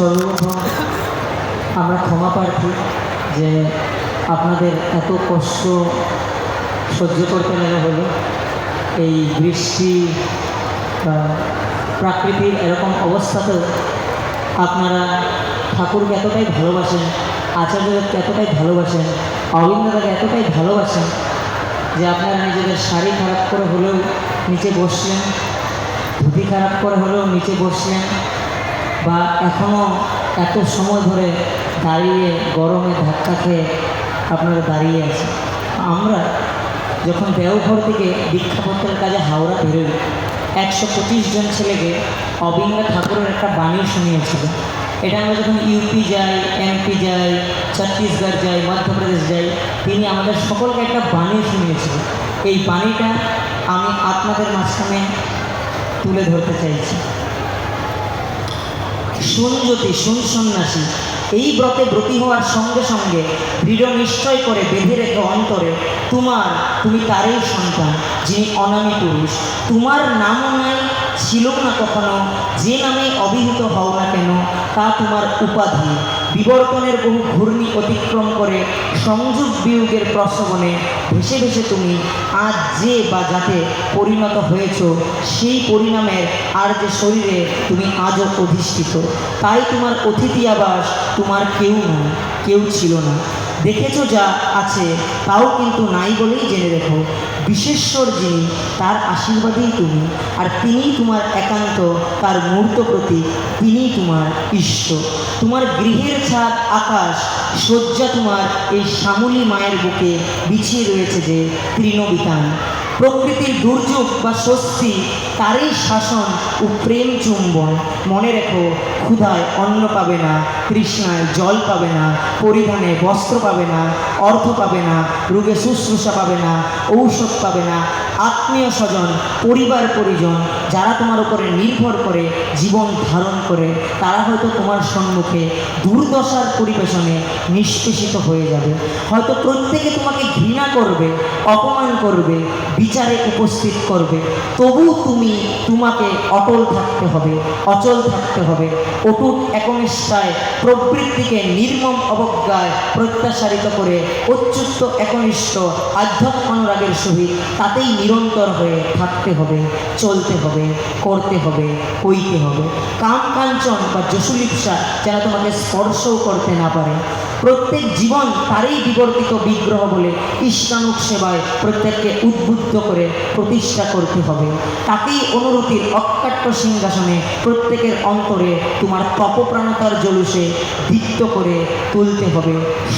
সর্বপ্রথম আমরা ক্ষমা প্রার্থী যে আপনাদের এত কষ্ট সহ্য করতে নেওয়া হলো এই বৃষ্টি বা প্রাকৃতিক এরকম অবস্থাতেও আপনারা ঠাকুরকে এতটাই ভালোবাসেন আচার্যদেরকে এতটাই ভালোবাসেন অবিন্দাদাকে এতটাই ভালোবাসেন যে আপনারা নিজেদের শাড়ি খারাপ করে হলেও নিচে বসলেন, ধুতি খারাপ করে হলেও নিচে বসলেন। বা এখনও এত সময় ধরে দাঁড়িয়ে গরমে ধাক্কা খেয়ে আপনারা দাঁড়িয়ে আছেন। আমরা যখন দেওঘর থেকে দীক্ষাপত্রের কাজে হাওড়া বেরোই, একশো পঁচিশ জন ছেলেকে অবিঙ্গা ঠাকুরের একটা বাণী শুনিয়েছিল এটা আমরা যখন ইউপি যাই, এমপি যাই, ছত্তিশগড় যাই, মধ্যপ্রদেশ যাই, তিনি আমাদের সকলকে একটা বাণী শুনিয়েছিলেন। এই বাণীটা আমি আপনাদের মাঝখানে তুলে ধরতে চাইছি। শুন সুন সন্ন্যাসী, এই ব্রতে ব্রতী হওয়ার সঙ্গে সঙ্গে দৃঢ় নিশ্চয় করে বেঁধে রেখে অন্তরে। তোমার, তুমি তারই সন্তান, যিনি অনামী পুরুষ। তোমার নামও নাই ছিল না কখনো, যে নামে অভিহিত হও না কেন, তা তোমার উপাধি। বিবর্তনের বহু ঘূর্ণি অতিক্রম করে সংযোগ বিয়োগের প্রসবনে ভেসে ভেসে তুমি আজ যে বা যাতে পরিণত হয়েছ, সেই পরিণামের আর যে শরীরে তুমি আজও অধিষ্ঠিত। তাই তোমার অতিথি আবাস তোমার কেউ নয়, কেউ ছিল না। দেখেছ যা আছে, তাও কিন্তু নাই বলেই জেনে রেখো। বিশেশ্বর যিনি, তার আশীর্বাদেই তুমি, আর তিনি তোমার একান্ত, তার মূর্ত প্রতি তিনিই তোমার ঈশ্বর। তোমার গৃহের ছাদ আকাশ, শয্যা তোমার এই শ্যামলী মায়ের বুকে বিছিয়ে রয়েছে যে তৃণবিতান। প্রকৃতির দুর্যোগ বা স্বস্তি, তারই শাসন ও প্রেম চুম্বন। মনে রেখো, ক্ষুধায় অন্ন পাবে না, তৃষ্ণায় জল পাবে না, পরিধানে বস্ত্র পাবে না, অর্থ পাবে না, রোগে শুশ্রূষা পাবে না, ঔষধ পাবে না আত্মীয় স্বজন, পরিবার পরিজন যারা তোমার উপরে নির্ভর করে জীবন ধারণ করে, তারা হয়তো তোমার সম্মুখে দুর্দশার পরিবেশনে নিষ্পেষিত হয়ে যাবে। হয়তো প্রত্যেকে তোমাকে ঘৃণা করবে, অপমান করবে, বিচারে উপস্থিত করবে। তবু তুমি তোমাকে অটল থাকতে হবে, অচল থাকতে হবে। অটুট একনিষ্ঠায় প্রবৃত্তিকে নির্মম অবজ্ঞায় প্রত্যাশারিত করে, অচ্যুত একনিষ্ঠ আধ্যাত্ম অনুরাগের সহিত তাতেই নিরন্তর হয়ে থাকতে হবে, চলতে হবে, করতে হবে কইতে হবে। কাম কাঞ্চন বা যশুলিপসা, যারা তোমাকে স্পর্শও করতে না পারে প্রত্যেক জীবন তারই বিবর্তিত বিগ্রহ বলে ইষ্টানুক সেবায় প্রত্যেককে উদ্বুদ্ধ করে প্রতিষ্ঠা করতে হবে। তাকেই অনুরূতির অকাট্য সিংহাসনে প্রত্যেকের অন্তরে তোমার তপপ্রাণতার জলুসে দীপ্ত করে তুলতে হবে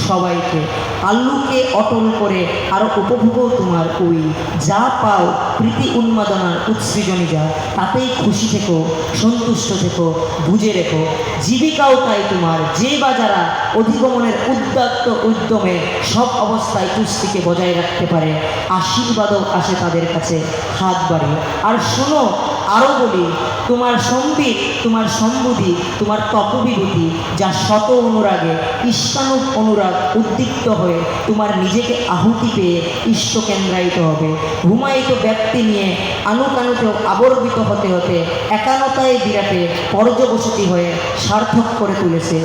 সবাইকে। আল্লুকে অটল করে আরও উপভোগও তোমার ওই যা পাও প্রীতি উন্মাদনার উৎসৃজনী যা, তাতেই খুশি থেকো, সন্তুষ্ট থেকো, বুঝে রেখো। জীবিকাও তাই তোমার, যে বা যারা অধিগমনের উদ্যাত্ত উদ্যমে সব অবস্থায় কুস্তিকে বজায় রাখতে পারে। আশীর্বাদও আসে তাদের কাছে হাত বাড়ে আর শোনো আরও বলি, তোমার সম্বিত তোমার সম্বুধি তোমার তপবিভূতি যা শত অনুরাগে ইষ্টানুক অনুরাগ উদ্দীপ্ত হয়ে তোমার নিজেকে আহুতি পেয়ে ইষ্টকেন্দ্রায়িত হবে। ঘুমায়িত ব্যক্তি নিয়ে আনুকানুতেও আবর্বিত হতে হতে একানতায় বিরাটে পর্যবসতি হয়ে সার্থক করে তুলেছে।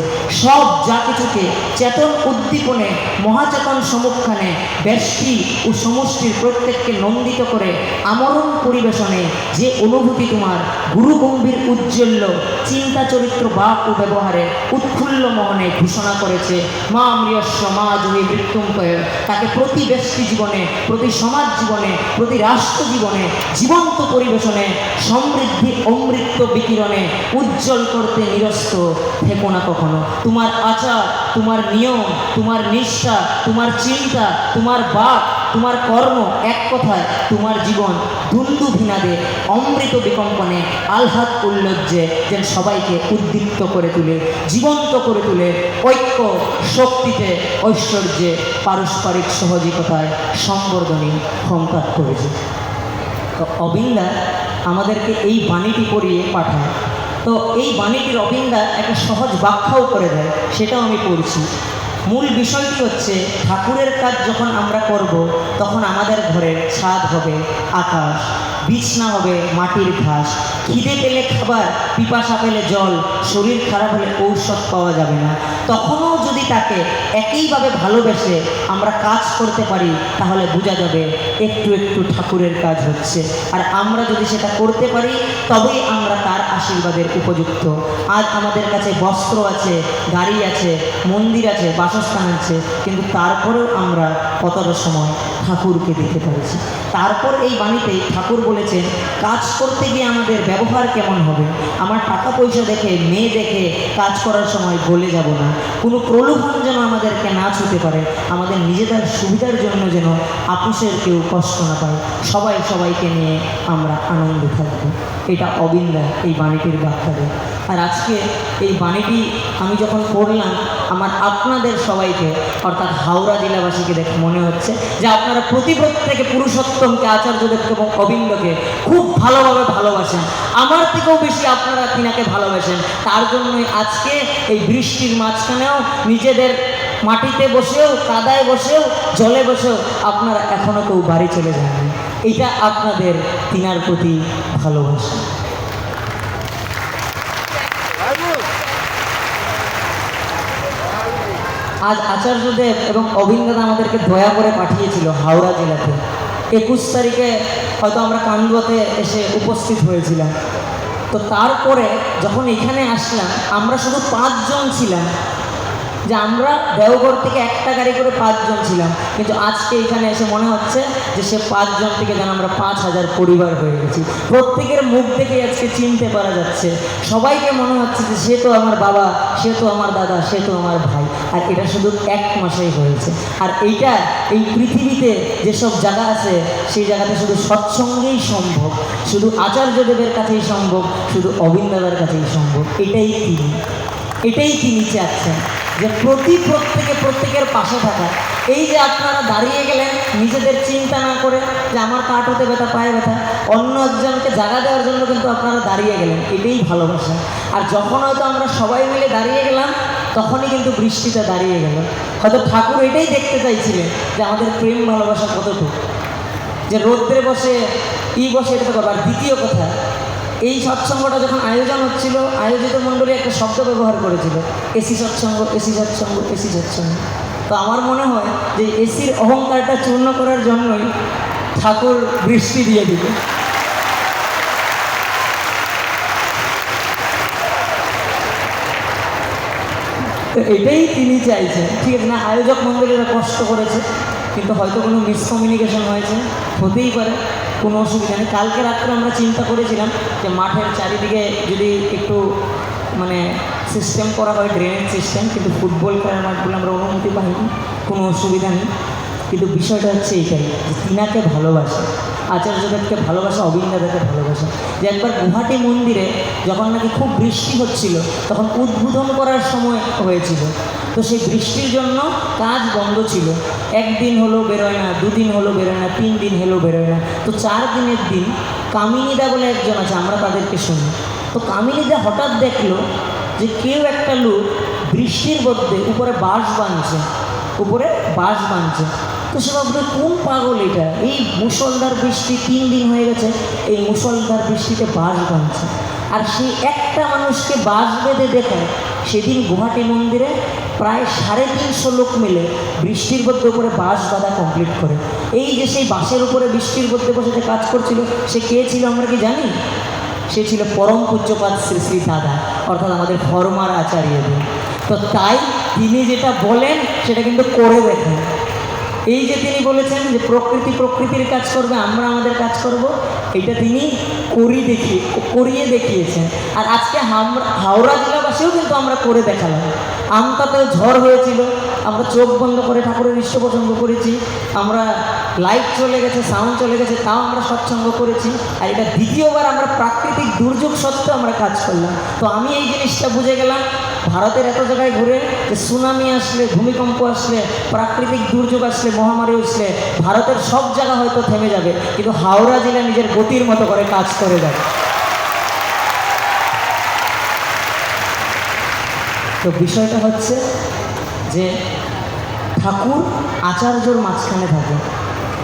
সব যা কিছুকে চেতন উদ্দীপনে, মহাচেতন সমুখানে, ব্যষ্টি ও সমষ্টির প্রত্যেককে নন্দিত করে আমরণ পরিবেশনে যে অনুভূতি তোমার গুরু গম্ভীর উজ্জ্বল্য চিন্তা চরিত্র বাক ও ব্যবহারে উৎফুল্ল মহনে ঘোষণা করেছে মা অমৃয়স্ব মা জয়ী মৃত্যুম্পয় তাকে প্রতি ব্যক্তি জীবনে, প্রতি সমাজ জীবনে, প্রতি রাষ্ট্র জীবনে, জীবন্ত পরিবেশনে, সমৃদ্ধি অমৃত বিকিরণে উজ্জ্বল করতে নিরস্ত থেকো না কখনো। তোমার আচার, তোমার নিয়ম, তোমার নিষ্ঠা, তোমার চিন্তা, তোমার বাক তোমার কর্ম এক কথায় তোমার জীবন দুন্দু ভিনাদে অমৃত বিকম্পনে আহ্লাদ উল্লজ্জে যেন সবাইকে উদ্দীপ্ত করে তুলে, জীবন্ত করে তুলে, ঐক্য শক্তিতে ঐশ্বর্যে পারস্পরিক সহযোগিতায় সংবর্ধনী ক্ষমতা করেছে। তো অবিন্দা আমাদেরকে এই বাণীটি পড়িয়ে পাঠায়। তো এই বাণীটির অবিন্দা একটা সহজ ব্যাখ্যাও করে দেয়, সেটাও আমি পড়ছি। মূল বিষয়টি হচ্ছে ঠাকুরের কাজ যখন আমরা করব তখন আমাদের ঘরের ছাদ হবে আকাশ। বিছনা হবে মাটির ঘাস। খিদে পেলে খাবার, পিপাসা পেলে জল, শরীর খারাপ হলে ঔষধ পাওয়া যাবে না। তখনও যদি তাকে একইভাবে ভালোবেসে আমরা কাজ করতে পারি, তাহলে বোঝা যাবে একটু একটু ঠাকুরের কাজ হচ্ছে। আর আমরা যদি সেটা করতে পারি, তবেই আমরা তার আশীর্বাদের উপযুক্ত। আজ আমাদের কাছে বস্ত্র আছে, গাড়ি আছে, মন্দির আছে, বাসস্থান আছে, কিন্তু তারপরেও আমরা কতটা সময় ঠাকুরকে দিতে পারছি। তারপর এই বাণীতে ঠাকুর বলেছেন, কাজ করতে গিয়ে আমাদের ব্যবহার কেমন হবে? আমার টাকা পয়সা দেখে, মেয়ে দেখে কাজ করার সময় বলে যাব না। কোনো প্রলোভন যেন আমাদেরকে না ছুতে পারে। আমাদের নিজেদের সুবিধার জন্য যেন আপুসের কেউ কষ্ট না পায়। সবাই সবাইকে নিয়ে আমরা আনন্দে থাকব। এটা অবিন্দা এই বাণীটির ব্যাখ্যা দেয়। আর আজকে এই বাণীটি আমি যখন পড়লাম, আমার আপনাদের সবাইকে, অর্থাৎ হাওড়া জেলাবাসীকে দেখে মনে হচ্ছে যে আপনারা প্রতি প্রত্যেকে পুরুষোত্তমকে, আচার্যদেবকে এবং অবিন্দকে খুব ভালোভাবে ভালোবাসেন। আমার থেকেও বেশি আপনারা তিনাকে ভালোবাসেন। তার জন্যই আজকে এই বৃষ্টির মাঝখানেও নিজেদের মাটিতে বসেও, কাদায় বসেও, জলে বসেও আপনারা এখনও কেউ বাড়ি চলে যাননি। এটা আপনাদের তিনার প্রতি ভালোবাসা। আজ আচার্যদেব এবং অভিজ্ঞতা আমাদেরকে দয়া করে পাঠিয়েছিল হাওড়া জেলাতে। একুশ তারিখে হয়তো আমরা কান্দুয়াতে এসে উপস্থিত হয়েছিলাম। তো তারপরে যখন এখানে আসলাম, আমরা শুধু পাঁচজন ছিলাম। যে আমরা দেওঘর থেকে একটা গাড়ি করে পাঁচজন ছিলাম। কিন্তু আজকে এখানে এসে মনে হচ্ছে যে সে পাঁচজন থেকে যেন আমরা পাঁচ হাজার পরিবার হয়ে গেছি। প্রত্যেকের মুখ থেকে আজকে চিনতে পারা যাচ্ছে। সবাইকে মনে হচ্ছে যে সে তো আমার বাবা, সে তো আমার দাদা, সে তো আমার ভাই। আর এটা শুধু এক মাসেই হয়েছে। আর এইটা, এই পৃথিবীতে যেসব জায়গা আছে, সেই জায়গাতে শুধু সৎসঙ্গেই সম্ভব। শুধু আচার্যদেবের কাছেই সম্ভব, শুধু অবিন্দাদার কাছেই সম্ভব। এটাই তিনি। এটাই তিনি চাচ্ছেন যে প্রতি প্রত্যেকে, প্রত্যেকের পাশে থাকা। এই যে আপনারা দাঁড়িয়ে গেলেন, নিজেদের চিন্তা না করে যে আমার কাঠ হতে ব্যথা, পায়ে ব্যথা, অন্য একজনকে জায়গা দেওয়ার জন্য কিন্তু আপনারা দাঁড়িয়ে গেলেন। এটাই ভালোবাসা। আর যখন হয়তো আমরা সবাই মিলে দাঁড়িয়ে গেলাম তখনই কিন্তু বৃষ্টিটা দাঁড়িয়ে গেল। হয়তো ঠাকুর এটাই দেখতে চাইছিলেন যে আমাদের প্রেম ভালোবাসা কতটুকু। যে রৌদ্রে বসে, ই বসে, এটা তো আর দ্বিতীয় কথা, এই সৎসঙ্গটা যখন আয়োজন হচ্ছিল, আয়োজিত মণ্ডলী একটা শব্দ ব্যবহার করেছিল, এসি সৎসঙ্গ এসি সৎসঙ্গ এসি সৎসঙ্গ। তো আমার মনে হয় যে এসির অহংকারটা চূর্ণ করার জন্যই ঠাকুর বৃষ্টি দিয়ে দিবে তো এটাই তিনি চাইছেন। ঠিক আছে, না, আয়োজক মণ্ডলীরা কষ্ট করেছে, কিন্তু হয়তো কোনো মিসকমিউনিকেশন হয়েছে, হতেই পারে, কোনো অসুবিধা নেই। কালকে রাত্রে আমরা চিন্তা করেছিলাম যে মাঠের চারিদিকে যদি একটু মানে সিস্টেম করা হয় ড্রেনেজ সিস্টেম কিন্তু ফুটবল খেলার মাঠগুলো আমরা অনুমতি পাইনি, কোনো অসুবিধা নেই। কিন্তু বিষয়টা হচ্ছে এইটাই, যে তিনাকে ভালোবাসে। আচার্যদেবকে ভালোবাসা অবিন্দাদেরকে ভালোবাসা। যে একবার গুহাটি মন্দিরে যখন নাকি খুব বৃষ্টি হচ্ছিল, তখন উদ্বোধন করার সময় হয়েছিল। তো সেই বৃষ্টির জন্য কাজ বন্ধ ছিল। একদিন হলো বেরোয় না, দুদিন হলো বেরোয় না, তিন দিন হলো বেরোয় না। তো চার দিনের দিন কামিনীদা বলে একজন আছে, আমরা তাদেরকে শুনি। তো কামিনীদা হঠাৎ দেখল যে কেউ একটা লোক বৃষ্টির মধ্যে উপরে বাঁশ বাঁধছে, উপরে বাঁশ বাঁধছে। সে ভাবলো কোন পাগল এটা? এই মুসলধার বৃষ্টি তিন দিন হয়ে গেছে, এই মুসলধার বৃষ্টিতে বাঁশ বাঁধছে আর সেই একটা মানুষকে বাঁশ বেঁধে দেখায় সেদিন গুহাটি মন্দিরে প্রায় সাড়ে তিনশো লোক মিলে বৃষ্টির মধ্যে উপরে বাঁশ বাঁধা কমপ্লিট করে। এই যে সেই বাঁশের উপরে বৃষ্টির মধ্যে বসে যে কাজ করছিল, সে কে ছিল আমরা কি জানি? সে ছিল পরম পূজ্যপাত শ্রী শ্রী দাদা, অর্থাৎ আমাদের ফরমার আচার্যদেব তো তাই তিনি যেটা বলেন, সেটা কিন্তু করে দেখেন। এই যে তিনি বলেছেন যে প্রকৃতি প্রকৃতির কাজ করবে, আমরা আমাদের কাজ করব, এটা তিনি করি দেখিয়ে করিয়ে দেখিয়েছেন। আর আজকে হাওড়া জেলাবাসীও কিন্তু আমরা করে দেখালাম। আমতাতে ঝড় হয়েছিল, আমরা চোখ বন্ধ করে ঠাকুরের পছন্দ করেছি, আমরা লাইট চলে গেছে সাউন্ড চলে গেছে, তাও আমরা সৎসঙ্গ করেছি, আর এটা দ্বিতীয়বার আমরা প্রাকৃতিক দুর্যোগ সত্ত্বেও আমরা কাজ করলাম। তো আমি এই জিনিসটা বুঝে গেলাম ভারতের এত জায়গায় ঘুরে যে সুনামি আসলে, ভূমিকম্প আসলে, প্রাকৃতিক দুর্যোগ আসলে, মহামারী আসলে, ভারতের সব জায়গা হয়তো থেমে যাবে, কিন্তু হাওড়া জেলা নিজের গতির মতো করে কাজ করে যাবে। তো বিষয়টা হচ্ছে যে ঠাকুর আচার্যর মাঝখানে থাকে।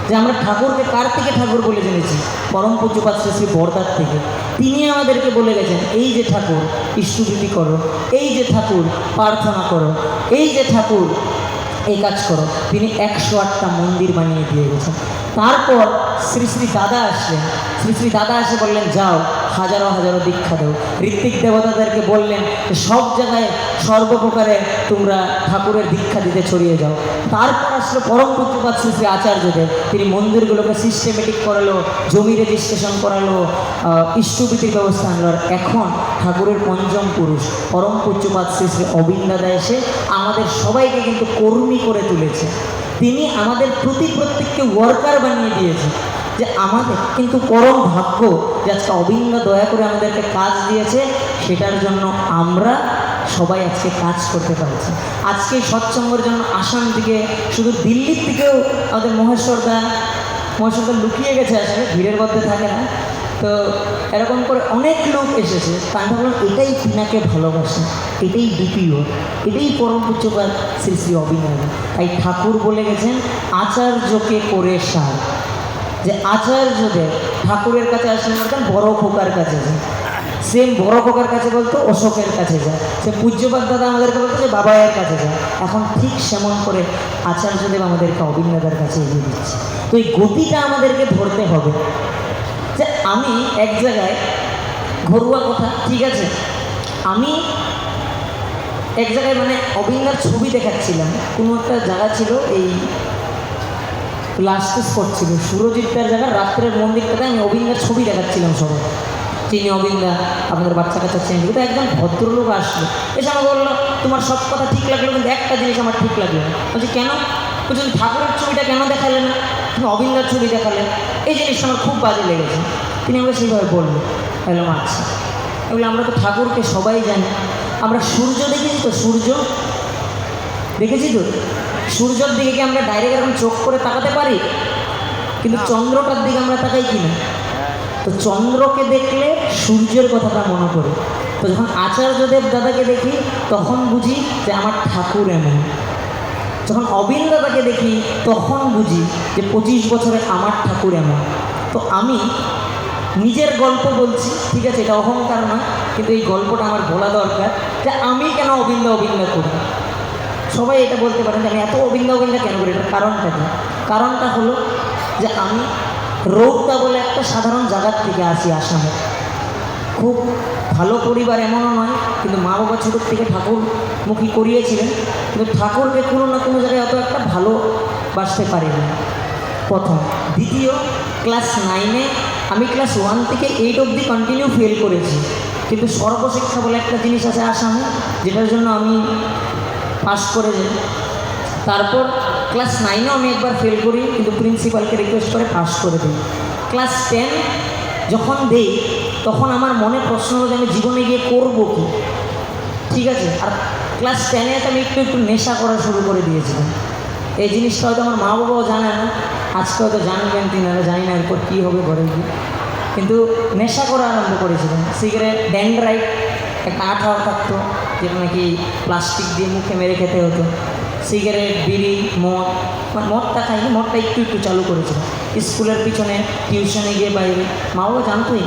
যে আমরা ঠাকুরকে কার থেকে ঠাকুর বলে জেনেছি? পরম পূজ্যপাত শ্রী বরদার থেকে। তিনি আমাদেরকে বলে গেছেন, এই যে ঠাকুর ইষ্টভীতি করো, এই যে ঠাকুর, প্রার্থনা করো, এই যে ঠাকুর, এই কাজ করো। তিনি একশো আটটা মন্দির বানিয়ে দিয়ে গেছেন। তারপর শ্রী শ্রী দাদা আসলেন। শ্রী শ্রী দাদা এসে বললেন, যাও। হাজারো হাজারো দীক্ষা দেও ঋত্বিক দেবতাদেরকে বললেন যে সব জায়গায় সর্বপ্রকারে তোমরা ঠাকুরের দীক্ষা দিতে ছড়িয়ে যাও। তারপর আসলো পরম পুত্রপাত শ্রী শ্রী আচার্যদেব। তিনি মন্দিরগুলোকে সিস্টেমেটিক করালো জমি রেজিস্ট্রেশন করালো আহ, ইষ্টভীতির ব্যবস্থা আনলো। এখন ঠাকুরের পঞ্চম পুরুষ পরম পূজ্যপাত শ্রী শ্রী অবিন্দাদা এসে আমাদের সবাইকে কিন্তু কর্মী করে তুলেছে। তিনি আমাদের প্রতি প্রত্যেককে ওয়ার্কার বানিয়ে দিয়েছে। যে আমাদের, কিন্তু পরম ভাগ্য যে আজকে অবিন্দ দয়া করে আমাদেরকে কাজ দিয়েছে, সেটার জন্য আমরা সবাই আজকে কাজ করতে পারছি। আজকে সৎসঙ্গের জন্য আসাম থেকে শুধু দিল্লির থেকেও আমাদের মহেশ্বরদা মহেশ্বরদা লুকিয়ে গেছে আসলে, ভিড়ের মধ্যে থাকে না। তো এরকম করে অনেক লোক এসেছে তা আমি ভাবলাম এটাই তিনাকে ভালোবাসে, এটাই দ্বিতীয়, এটাই পরম পুজোপাত শ্রী শ্রী অভিনয়। তাই ঠাকুর বলে গেছেন, আচার্যকে করে সার। যে আচার্যদের ঠাকুরের কাছে আসলে বলতেন বড় খোকার কাছে যায়। সেম বড় খোকার কাছে বলতো, অশোকের কাছে যায়। সে পূজ্যপাত দাদা আমাদেরকে বলতো যে বাবায়ের কাছে যায়। এখন ঠিক সেমন করে আচার্যদেব আমাদেরকে অবিন্দাদার কাছে এগিয়ে দিচ্ছে। তো এই গতিটা আমাদেরকে ধরতে হবে। যে আমি এক জায়গায়, ঘরোয়া কথা, ঠিক আছে? আমি এক জায়গায় মানে অবিন্দার ছবি দেখাচ্ছিলাম। কোনো একটা জায়গা ছিল এই লাস্ট স্পট ছিল সুরজিৎদার জায়গা রাত্রের মন্দিরটাতে আমি অবিন্দার ছবি দেখাচ্ছিলাম সবাই। চিনি অবিন্দা আপনাদের বাচ্চা কাচ্চা চেন কিন্তু একদম ভদ্রলোক আসলো। এসে আমাকে বলল, তোমার সব কথা ঠিক লাগল, কিন্তু একটা জিনিস আমার ঠিক লাগল বলছি, কেন? বলছি, তুমি ঠাকুরের ছবিটা কেন দেখালে না? তুমি অবিন্দার ছবি দেখালে। এই জিনিসটা আমার খুব বাজে লেগেছে। তিনি আমাকে সেইভাবে বলল বললাম আচ্ছা এগুলো আমরা তো ঠাকুরকে সবাই জানি। আমরা সূর্য দেখেছি তো সূর্য? দেখেছি তো? সূর্যর দিকে কি আমরা ডাইরেক্ট এরকম চোখ করে তাকাতে পারি? কিন্তু চন্দ্রটার দিকে আমরা তাকাই কি না তো চন্দ্রকে দেখলে সূর্যের কথাটা মনে পড়ে। তো যখন আচার্যদেব দাদাকে দেখি তখন বুঝি যে আমার ঠাকুর এমন। যখন অবিন দাদাকে দেখি তখন বুঝি যে পঁচিশ বছরে আমার ঠাকুর এমন। তো আমি নিজের গল্প বলছি ঠিক আছে এটা অহংকার না কিন্তু এই গল্পটা আমার বলা দরকার যে আমি কেন অবিন্দা অবিন্দা করি? সবাই এটা বলতে পারেন যে আমি এত অবিন্দা অবিন্দা কেন করি এটার কারণটা কি? কারণটা হলো যে আমি রৌতা বলে একটা সাধারণ জায়গার থেকে আসি আসামে খুব ভালো পরিবার এমনও নয়, কিন্তু মা বাবা ছোটোর থেকে ঠাকুরমুখী করিয়েছিলেন, কিন্তু ঠাকুরকে কোনো না কোনো জায়গায় অত একটা ভালো বাসতে পারিনি। প্রথম। দ্বিতীয়, ক্লাস নাইনে আমি ক্লাস ওয়ান থেকে এইট অবধি কন্টিনিউ ফেল করেছি। কিন্তু সর্বশিক্ষা বলে একটা জিনিস আছে আসামে, যেটার জন্য আমি পাস করে তারপর ক্লাস নাইনেও আমি একবার ফেল করি, কিন্তু প্রিন্সিপালকে রিকোয়েস্ট করে পাস করে দিই। ক্লাস টেন যখন দেই, তখন আমার মনে প্রশ্ন হলো যে আমি জীবনে গিয়ে করব কি? ঠিক আছে? আর ক্লাস টেনে আমি একটু একটু নেশা করা শুরু করে দিয়েছিলাম। এই জিনিসটা হয়তো আমার মা বাবাও জানে না, আজকে হয়তো জানবেন তিনারা জানি না এরপর কী হবে ঘরে গিয়ে। কিন্তু নেশা করা আরম্ভ করেছিলাম। সিগারেট ড্যান্ড্রাইট একটা আঠাও থাকতো। যেটা নাকি প্লাস্টিক দিয়ে মুখে মেরে খেতে হতো। সিগারেট বিড়ি, মদ মানে মদটা খাইনি মদটা একটু একটু চালু করেছিলাম স্কুলের পিছনে টিউশনে গিয়ে বাইরে মা বাবা জানতোই।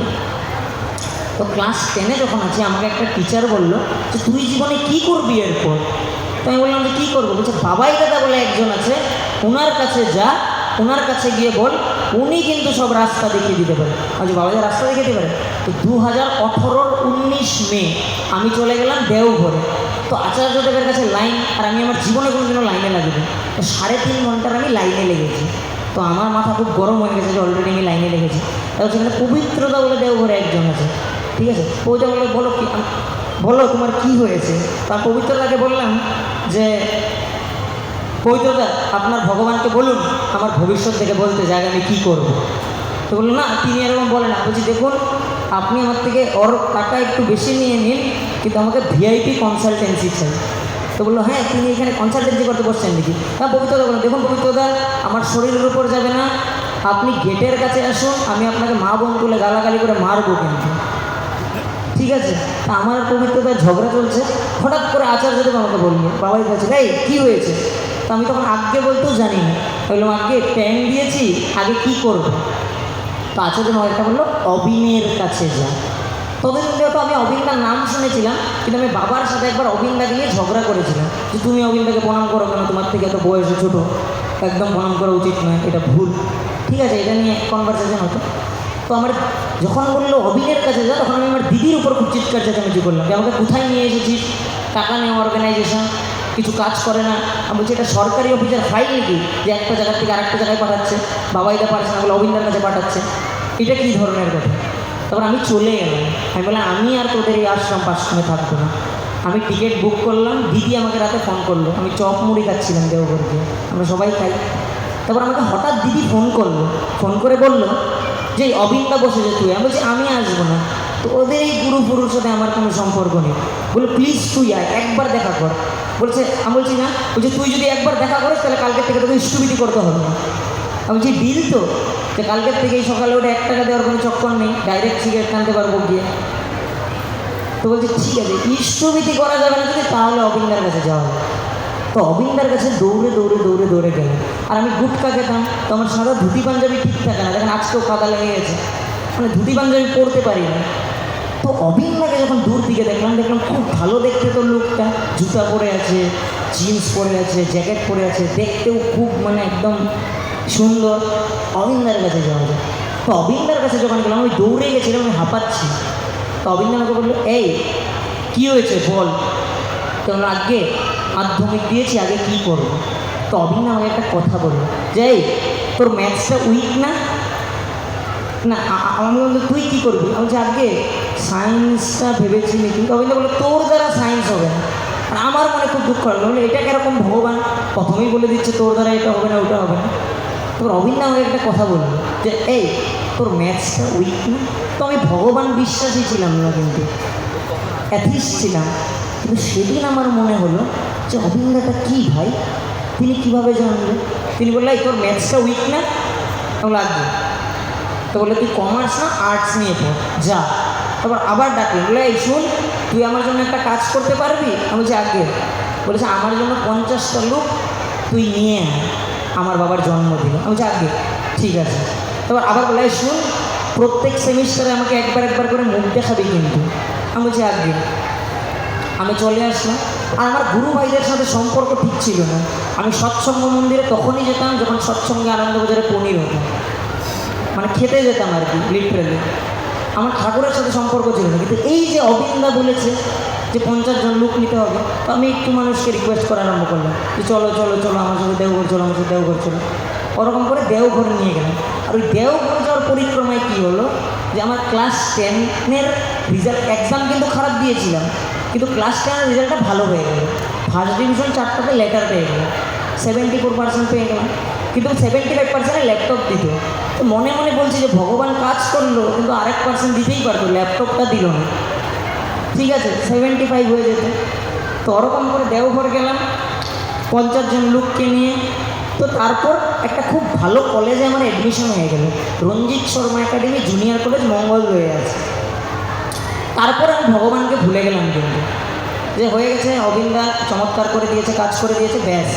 তো ক্লাস টেনে যখন আছি, আমাকে একটা টিচার বলল যে, তুই জীবনে কী করবি এরপর? তো আমি বললাম যে, কী করব? বলছে, বাবাই দাদা বলে একজন আছে ওনার কাছে যা ওনার কাছে গিয়ে বল উনি কিন্তু সব রাস্তা দেখিয়ে দিতে পারে। আজ বাবা যা রাস্তা দেখিয়ে দিতে পারে? তো দু হাজার আঠেরোর উনিশ মে আমি চলে গেলাম দেওঘরে। তো আচার্যদেবের কাছে লাইন, আর আমি আমার জীবনে কোনো দিনও লাইনে লাগিনি। তো সাড়ে তিন ঘণ্টার আমি লাইনে লেগেছি। তো আমার মাথা খুব গরম হয়ে গেছে যে অলরেডি আমি লাইনে লেগেছি। তারপর সেখানে পবিত্রতা বলে দেওঘরে একজন আছে। ঠিক আছে? ওইটা বলে বলো কি, বলো তোমার কি হয়েছে? তার পবিত্রতাকে বললাম যে পবিত্রতা আপনার ভগবানকে বলুন, আমার ভবিষ্যৎ থেকে বলতে যে আগে আমি কী করব। তো বলল, না, তিনি এরকম বলেন বলছি দেখুন, আপনি আমার থেকে ওর টাকা একটু বেশি নিয়ে নিন, কিন্তু আমাকে ভিআইপি কনসালটেন্সি চাই। তো বলল হ্যাঁ তিনি এখানে কনসালটেন্সি করতে বসছেন নাকি? হ্যাঁ পবিত্রতা বলুন, দেখুন পবিত্রতা আমার শরীরের উপর যাবে না, আপনি গেটের কাছে আসুন, আমি আপনাকে মা বোন তুলে গালাগালি করে মারবো কিন্তু। ঠিক আছে? তা আমার পবিত্রতার ঝগড়া চলছে, হঠাৎ করে আচার্যদেব আমাকে বলল বাবাই বলছে, এই, কী হয়েছে? তো আমি তখন আগে বলতেও জানি না। বললাম আগে প্যান দিয়েছি, আগে কি করব? তো আচার্য একটা বলল, অবিনের কাছে যা। ততদিন যেহেতু আমি অবিন্দার নাম শুনেছিলাম, কিন্তু আমি বাবার সাথে একবার অবিন্দাকে নিয়ে ঝগড়া করেছিলাম যে, তুমি অবিন্দাকে প্রণাম করো কেন? তোমার থেকে এত বয়সে ছোটো। একদম প্রণাম করা উচিত নয়, এটা ভুল। ঠিক আছে, এটা নিয়ে কনভারসেশন হতো। তো আমার যখন বলল, অবিনের কাছে যা, তখন আমি আমার দিদির উপর খুব চিৎকার চেঁচামেচি করলাম যে, আমাকে কোথায় নিয়ে এসেছিস? টাকা নেওয়া অর্গানাইজেশন কিছু কাজ করে না। আমি বলছি, এটা সরকারি অফিসের ফাইল নাকি? যে একটা জায়গা থেকে আরেকটা জায়গায় পাঠাচ্ছে। বাবা এটা পারছে না বলে অবিন্দার কাছে পাঠাচ্ছে। এটা কী ধরনের কথা? তারপর আমি চলে গেলাম। আমি বললাম, আমি আর তোদের এই আশ্রম পাশ্রমে থাকব না। আমি টিকিট বুক করলাম, দিদি আমাকে রাতে ফোন করল। আমি চপ মুড়ি খাচ্ছিলাম দেওঘরকে। আমরা সবাই খাই। তারপর আমাকে হঠাৎ দিদি ফোন করল। ফোন করে বলল যে অবিন্দা বসে যে তুই? আমি বলছি, আমি আসব না। তো ওদের এই গুরু সাথে আমার কোনো সম্পর্ক নেই। বলে প্লিজ তুই আয়, একবার দেখা কর। বলছে, আমি বলছি, না, বলছে, তুই যদি একবার দেখা করিস, তাহলে কালকে থেকে তোকে ইষ্টবিধি করতে হবে। না আমি বলছি, বিল তো? যে কালকের থেকে এই সকালে ওটা এক টাকা দেওয়ার কোনো চক্কর নেই ডাইরেক্ট সিগারেট টানতে পারব গিয়ে। তো বলছে, ঠিক আছে ইষ্টবিধি করা যাবে না যদি, তাহলে অবিন্দার কাছে যাওয়া হবে। তো অবিন্দার কাছে দৌড়ে দৌড়ে দৌড়ে দৌড়ে গেলাম আর আমি গুটকা খেতাম, তো আমার সাদা ধুতি পাঞ্জাবি ঠিক থাকে না, দেখেন আজকেও কাদা লেগে গেছে। মানে ধুতি পাঞ্জাবি পরতে পারি না। তো অবিন্দাকে যখন দূর দিকে দেখলাম দেখলাম খুব ভালো দেখতে তো লোকটা। জুতা পরে আছে জিন্স পরে আছে জ্যাকেট পরে আছে, দেখতেও খুব মানে একদম সুন্দর। অবিন্দার কাছে যাওয়া যায়। তো অবিন্দার কাছে যখন গেলাম, আমি দৌড়ে গেছিলাম, আমি হাঁপাচ্ছি। তো অবিন্দা আমাকে বলল, এই, কী হয়েছে বল? তো আগে মাধ্যমিক দিয়েছি, আগে কী করব? তো অবিন্দা আমাকে একটা কথা বলল, যে, এই, তোর ম্যাথসটা উইক না? না আমি বলল তুই কী করবি? আমি বলছি, আগে সায়েন্সটা ভেবেছি নাকি অবিন্দা বলল তোর দ্বারা সায়েন্স হবে না। আর আমার মনে খুব দুঃখ বলল, এটা কীরকম ভগবান? প্রথমেই বলে দিচ্ছে তোর দ্বারা এটা হবে না ওটা হবে না। তোর অবিন্দা আমাকে একটা কথা বলল যে এই তোর ম্যাথসটা উইক না? তো আমি ভগবান বিশ্বাসী ছিলাম না কিন্তু অ্যাথিস্ট ছিলাম। কিন্তু সেদিন আমার মনে হলো যে অবিন্দাটা কী ভাই? তিনি কীভাবে জানলেন তিনি বললেন "এই, তোর ম্যাথসটা উইক না? লাগবে। তো বলল তুই কমার্স না আর্টস নিয়ে পড় যা। তারপর আবার ডাকলেন বলে এই শুন, তুই আমার জন্য একটা কাজ করতে পারবি? আমি বলছি, আগে। বলেছে, আমার জন্য পঞ্চাশটা লোক তুই নিয়ে আমার বাবার জন্মদিন। আমি বলছি, আগে। ঠিক আছে। তারপর আবার বলে, "এই শুন, প্রত্যেক সেমিস্টারে আমাকে একবার একবার করে মুখ দেখাবি কিন্তু। আমি বলছি, আগে। আমি চলে আসলাম। আর আমার গুরু ভাইদের সাথে সম্পর্ক ঠিক ছিল না। আমি সৎসঙ্গ মন্দিরে তখনই যেতাম যখন সৎসঙ্গে আনন্দবাজারে পনির হতাম মানে খেতে যেতাম আর কি লিটারেলি আমার ঠাকুরের সাথে সম্পর্ক ছিল না। কিন্তু এই যে অবিন্দা বলেছে যে পঞ্চাশ জন লোক নিতে হবে, তো আমি একটু মানুষকে রিকোয়েস্ট করা আরম্ভ করলাম। যে চলো চলো চলো, আমার সাথে দেওঘর, চলো, আমার সাথে দেওঘর, চলো। ওরকম করে দেওঘরে নিয়ে গেলাম। আর ওই দেওঘর যাওয়ার পরিক্রমায় কী হলো? যে আমার ক্লাস টেনের রেজাল্ট এক্সাম কিন্তু খারাপ দিয়েছিলাম। কিন্তু ক্লাস টেনের রেজাল্টটা ভালো হয়ে গেল ফার্স্ট ডিভিশন চারটাতে লেটার পেয়ে গেলাম। সেভেন্টি ফোর পার্সেন্ট পেয়ে গেলাম। কিন্তু সেভেন্টি ফাইভ পার্সেন্টে ল্যাপটপ দিত। মনে মনে বলছি যে ভগবান কাজ করল, কিন্তু আরেক পার্সেন্ট দিতেই পারতো, ল্যাপটপটা দিল না। ঠিক আছে সেভেন্টি ফাইভ হয়ে যেত। তো ওরকম করে দেওঘর গেলাম, পঞ্চাশ জন লোককে নিয়ে। তো তারপর একটা খুব ভালো কলেজে আমার অ্যাডমিশন হয়ে গেল। Ranjit Sharma academy junior college মঙ্গল হয়ে আছে। তারপর আমি ভগবানকে ভুলে গেলাম কিন্তু। যে হয়ে গেছে, অবিন্দা চমৎকার করে দিয়েছে, কাজ করে দিয়েছে, ব্যাস।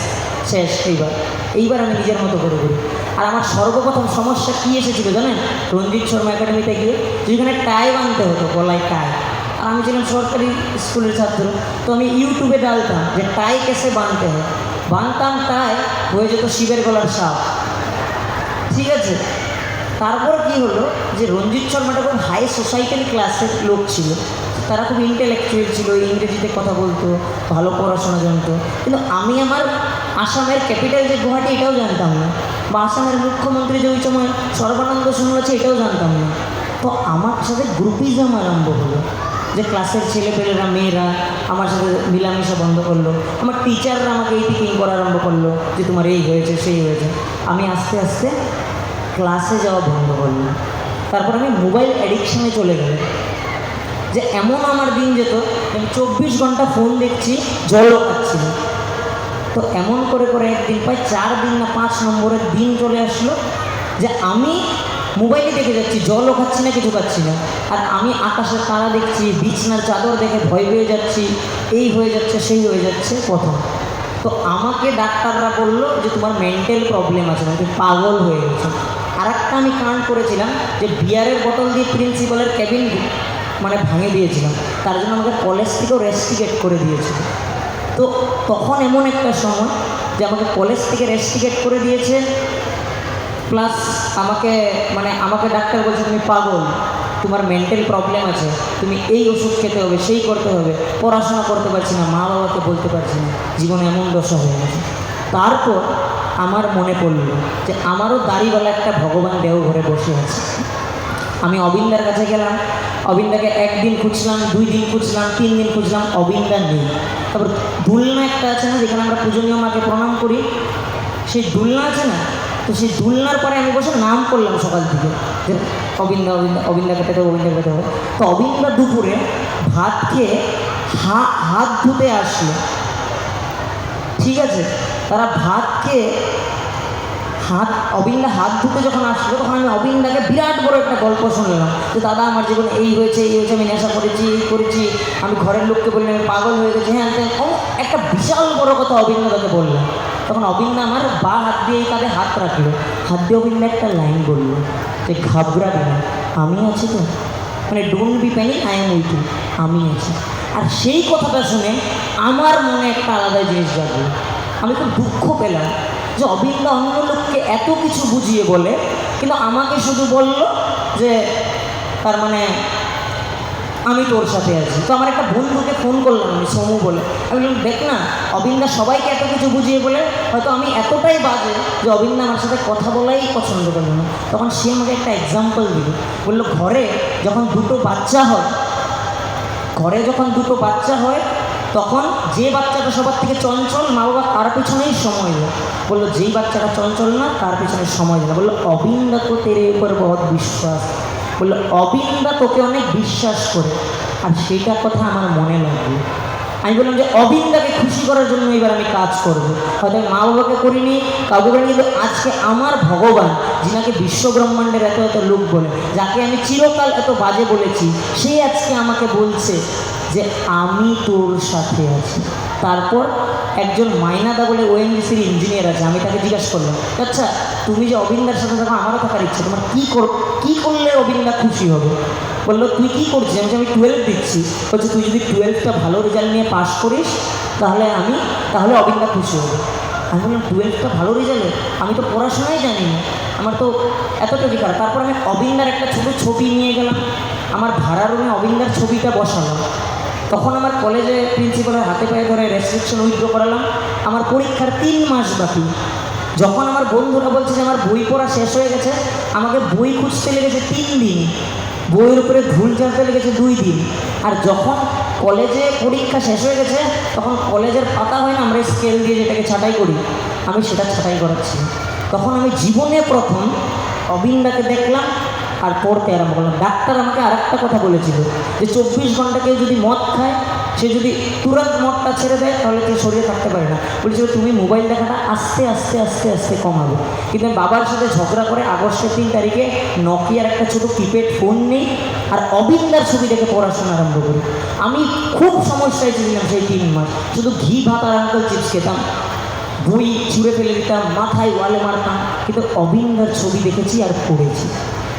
শেষ এইবার। এইবার আমি নিজের মতো করে করি। আর আমার সর্বপ্রথম সমস্যা কী এসেছিল জানেন? রঞ্জিত শর্মা একাডেমিতে গিয়ে যেখানে টাই বানতে হতো, গলায় টাই। আর আমি ছিলাম সরকারি স্কুলের ছাত্র। তো আমি ইউটিউবে ডালতাম যে টাই কেসে বানতে হয়। বানতাম টাই, হয়ে যেত শিবের গলার সাপ। ঠিক আছে? তারপর কি হলো যে রঞ্জিত শর্মাটা খুব হাই সোসাইটাল ক্লাসের লোক ছিল। তারা খুব ইন্টেলেকচুয়াল ছিল ইংরেজিতে কথা বলতো, ভালো পড়াশোনা জানতো। কিন্তু আমি আমার আসামের ক্যাপিটাল যে গুয়াহাটি, এটাও জানতাম না। বা আসামের মুখ্যমন্ত্রী যে ওই সময় সর্বানন্দ সোনোয়াল আছে, এটাও জানতাম না। তো আমার সাথে গ্রুপিজম আরম্ভ হলো। যে ক্লাসের ছেলেপেলেরা, মেয়েরা আমার সাথে মিলামেশা বন্ধ করল। আমার টিচাররা আমাকে এই টিকিং করা আরম্ভ করল, যে তোমার এই হয়েছে, সেই হয়েছে। আমি আস্তে আস্তে ক্লাসে যাওয়া বন্ধ করলাম। তারপর আমি মোবাইল অ্যাডিকশানে চলে গেলাম। যে এমন আমার দিন যেত, আমি চব্বিশ ঘণ্টা ফোন দেখছি, জলও খাচ্ছি না। তো এমন করে করে একদিন প্রায় চার দিন না পাঁচ নম্বরের দিন চলে আসলো যে আমি মোবাইলে দেখে যাচ্ছি, জলও খাচ্ছি না, কিছু খাচ্ছি না। আর আমি আকাশের তারা দেখছি, বিছনার চাদর দেখে ভয় পেয়ে যাচ্ছি, এই হয়ে যাচ্ছে, সেই হয়ে যাচ্ছে, প্রথম। তো আমাকে ডাক্তাররা বলল যে তোমার মেন্টাল প্রবলেম আছে মানে তুমি পাগল হয়ে গেছো। আর একটা আমি কাণ্ড করেছিলাম যে বিয়ারের বোতল দিয়ে প্রিন্সিপালের ক্যাবিন মানে ভাঙে দিয়েছিলাম। তার জন্য আমাকে কলেজ থেকেও রেস্টিকেট করে দিয়েছিল। তো তখন এমন একটা সময় যে আমাকে কলেজ থেকে রেস্টিকেট করে দিয়েছে প্লাস আমাকে মানে আমাকে ডাক্তার বলছে, তুমি পাগল, তোমার মেন্টাল প্রবলেম আছে, তুমি এই ওষুধ খেতে হবে, সেই করতে হবে, পড়াশোনা করতে পারছি না মা বাবাকে বলতে পারছি না, জীবনে এমন দশা হয়ে গেছে। তারপর আমার মনে পড়ল যে আমারও দাড়িওয়ালা একটা ভগবান দেওঘরে বসে আছে। আমি অবিন্দার কাছে গেলাম অবিন্দাকে একদিন খুঁজলাম দুই দিন খুঁজলাম তিন দিন খুঁজলাম, অবিন্দা নেই। তারপর দুলনা একটা আছে না, যেখানে আমরা পূজনীয় মাকে প্রণাম করি, সেই দুলনা আছে না, তো সেই দুলনার পরে আমি বসে নাম করলাম সকাল থেকে, যে অবিন্দা অবিন্দা, অবিন্দাকে পেতে হবে অবিন্দা পেতে হবে। তো অবিন্দা দুপুরে ভাত খেয়ে হা, হাত ধুতে আসলো। ঠিক আছে? তারা ভাত খেয়ে হাত অবিন্দা হাত ধুতে যখন আসলো তখন আমি অবিন্দাকে বিরাট বড় একটা গল্প শুনলাম যে দাদা আমার জীবনে এই হয়েছে এই হয়েছে আমি নেশা করেছি এই করেছি আমি ঘরের লোককে বললাম আমি পাগল হয়ে গেছি। হ্যাঁ হ্যাঁ, একটা বিশাল বড় কথা অবিন্দা তাকে বললাম তখন অবিন্দা আমার বা হাত দিয়ে কাঁধে হাত রাখল। হাত দিয়ে অবিন্দা একটা লাইন বলল যে ঘাবড়াবি না আমি আছি তো। মানে don't be panic I am with আমি আছি। আর সেই কথাটা শুনে আমার মনে একটা আলাদা জিনিস জাগলো। আমি খুব দুঃখ পেলাম যে অবিন্দা অন্য লোককে এত কিছু বুঝিয়ে বলে, কিন্তু আমাকে শুধু বলল যে, তার মানে আমি তোর সাথে আছি। তো আমার একটা বন্ধুকে ফোন করলাম আমি, সমু বলে। আমি বললাম, দেখ না, অবিন্দা সবাইকে এত কিছু বুঝিয়ে বলে, হয়তো আমি এতটাই বাজে যে অবিন্দা আমার সাথে কথা বলাই পছন্দ করে না। তখন সে আমাকে একটা এক্সাম্পল দিল। বলল, ঘরে যখন দুটো বাচ্চা হয়, ঘরে যখন দুটো বাচ্চা হয় তখন যে বাচ্চাটা সবার থেকে চঞ্চল, মা বাবা তার পিছনেই সময় দেয় বলল, যেই বাচ্চাটা চঞ্চল না, তার পিছনে সময় না বলল, অবিন্দা তো তেরে উপর বহুত বিশ্বাস। বলল, অবিন্দা তোকে অনেক বিশ্বাস করে। আর সেইটার কথা আমার মনে লাগবে আমি বললাম যে, অবিন্দাকে খুশি করার জন্য এবার আমি কাজ করব। হয়তো মা বাবাকে করিনি, কাউকে কিন্তু আজকে আমার ভগবান, যিনাকে বিশ্বব্রহ্মাণ্ডের এত এত লোক বলে, যাকে আমি চিরকাল এত বাজে বলেছি, সে আজকে আমাকে বলছে যে আমি তোর সাথে আছি। তারপর একজন মাইনাদা বলে ওএনজিসির ইঞ্জিনিয়ার আছে, আমি তাকে জিজ্ঞাসা করলাম আচ্ছা তুমি যে অবিন্দার সাথে থাকো, আমারও থাকার ইচ্ছা, তোমার কী কর, কী করলে অবিন্দা খুশি হবে? বলল, তুই কী করছিস? আমি আমি টুয়েলভ দিচ্ছি। বলছে, তুই যদি টুয়েলভটা ভালো রেজাল্ট নিয়ে পাশ করিস, তাহলে আমি, তাহলে অবিন্দা খুশি হবে। আমি বললাম টুয়েলভটা ভালো রেজাল্টে আমি তো পড়াশোনাই জানি না। আমার তো এতটা বিকার। তারপর আমি অবিন্দার একটা ছোটো ছবি নিয়ে গেলাম। আমার ভাড়া রুমে অবিন্দার ছবিটা বসালাম। তখন আমার কলেজে প্রিন্সিপালের হাতে পায়ে ধরে রেস্ট্রিকশন উইথড্র করালাম। আমার পরীক্ষার তিন মাস বাকি। যখন আমার বন্ধুরা বলছে যে আমার বই পড়া শেষ হয়ে গেছে, আমাকে বই খুঁজতে লেগেছে তিন দিন। বইয়ের উপরে ধুল ঝাড়তে লেগেছে দুই দিন। আর যখন কলেজে পরীক্ষা শেষ হয়ে গেছে, তখন কলেজের পাতা হয় না, আমরা স্কেল দিয়ে যেটাকে ছাঁটাই করি। আমি সেটা ছাঁটাই করাচ্ছি। তখন আমি জীবনে প্রথম অবিন্দাকে দেখলাম আর পড়তে আরম্ভ করলাম ডাক্তার আমাকে আরেকটা কথা বলেছিল যে চব্বিশ ঘণ্টা কেউ যদি মদ খায়, সে যদি তুরন্ত মদটা ছেড়ে দেয়, তাহলে কেউ শরীরে থাকতে পারে না। বলেছিল, তুমি মোবাইল দেখাটা আস্তে আস্তে আস্তে আস্তে কমাবে। কিন্তু আমি বাবার সাথে ঝগড়া করে আগস্টের তিন তারিখে নকিয়ার একটা ছোটো কিপ্যাড ফোন নেই আর অবিন্দার ছবি দেখে পড়াশোনা আরম্ভ করি। আমি খুব সমস্যায় ছিলাম সেই তিন মাস। শুধু ঘি, ভাত আর আঙ্কেল চিপস খেতাম। বই ছুঁড়ে ফেলে দিতাম, মাথায় ওয়ালে মারতাম। কিন্তু অবিন্দার ছবি দেখেছি আর পড়েছি।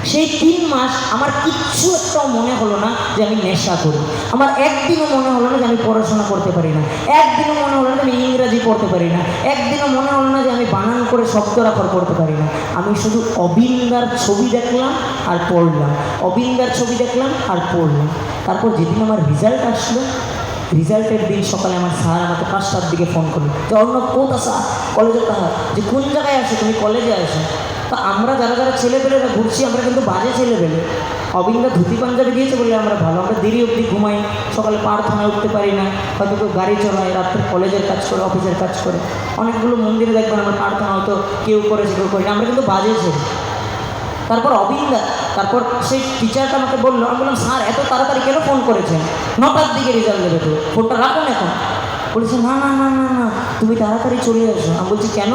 সেই তিন মাস আমার কিচ্ছু একটাও মনে হলো না যে আমি নেশা করি। আমার একদিনও মনে হলো না যে আমি পড়াশোনা করতে পারি না। একদিনও মনে হলো না আমি ইংরাজি পড়তে পারি না। একদিনও মনে হলো না যে আমি বানান করে শব্দরাখর করতে পারি না। আমি শুধু অবিন্দার ছবি দেখলাম আর পড়লাম। অবিন্দার ছবি দেখলাম আর পড়লাম। তারপর যেদিন আমার রেজাল্ট আসলো রেজাল্টের দিন সকালে আমার স্যার আমাকে পাঁচটার দিকে ফোন করল যে অন্য কোথ আসা কলেজে কাহা যে কোন জায়গায় আসো তুমি কলেজে আসো তো আমরা যারা যারা ছেলেপেলেরা ঘুরছি, আমরা কিন্তু বাজে ছেলেপেলে অবিন্দা ধুতি পাঞ্জাবি দিয়েছে বলে আমরা ভালো, আমরা দেরি অবধি ঘুমাই, সকালে প্রার্থনায় উঠতে পারি না, হয়তো কেউ গাড়ি চলায় রাত্রে কলেজের কাজ করে, অফিসের কাজ করে। অনেকগুলো মন্দিরে দেখবেন আমরা প্রার্থনা হয়তো কেউ করেছে, কেউ করি না আমরা কিন্তু বাজে ছেলে। তারপর অবিন্দা, তারপর সেই টিচারটা আমাকে বলল, আমি বললাম, স্যার, এত তাড়াতাড়ি কেন ফোন করেছেন? নটার দিকে রেজাল্ট দেবে তো ফোনটা রাখুন এখন। বলেছে, না না না না না, তুমি তাড়াতাড়ি চলে আসো। আমি বলছি, কেন?